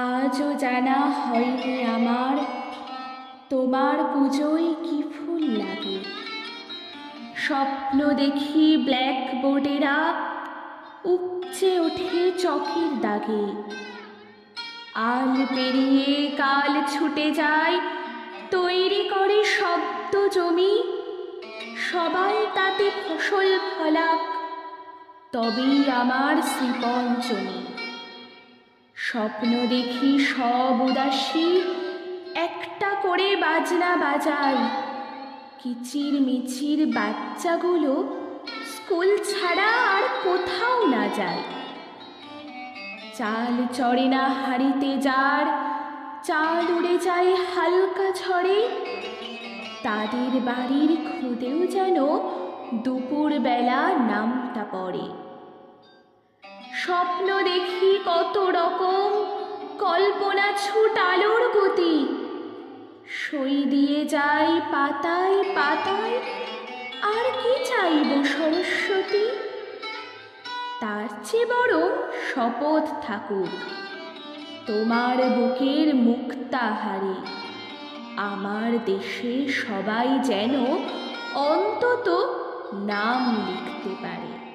আজও জানা হয়নি আমার। তোমার পুজোয় কি ফুল লাগে? স্বপ্ন দেখি ব্ল্যাকবোর্ডেরা উপচে ওঠে চকের দাগে। আল পেরিয়ে কাল ছুটে যায়, তৈরি করে শব্দ জমি। সবাই তাতে ফসল ফলাক, তবেই আমার শ্রীপঞ্চমী। স্বপ্ন দেখি সব উদাসী, একটা করে বাজনা বাজায় কিচির মিচির বাচ্চাগুলো স্কুল ছাড়া আর কোথাও না যায়। চাল চড়ে না হাড়িতে যার, চাল উড়ে যায় হালকা ঝড়ে। তাদের বাড়ির খুদেও যেন দুপুর বেলা নামটা পড়ে। স্বপ্ন দেখি কত ছুট আলোর গতি। সই দিয়ে যাই পাতায় পাতায়, আর কি চাইব সরস্বতী? তার চেয়ে বরং শপথ থাকুক তোমার বুকের মুক্তাহারে। আমার দেশে সবাই যেন অন্তত নাম লিখতে পারে।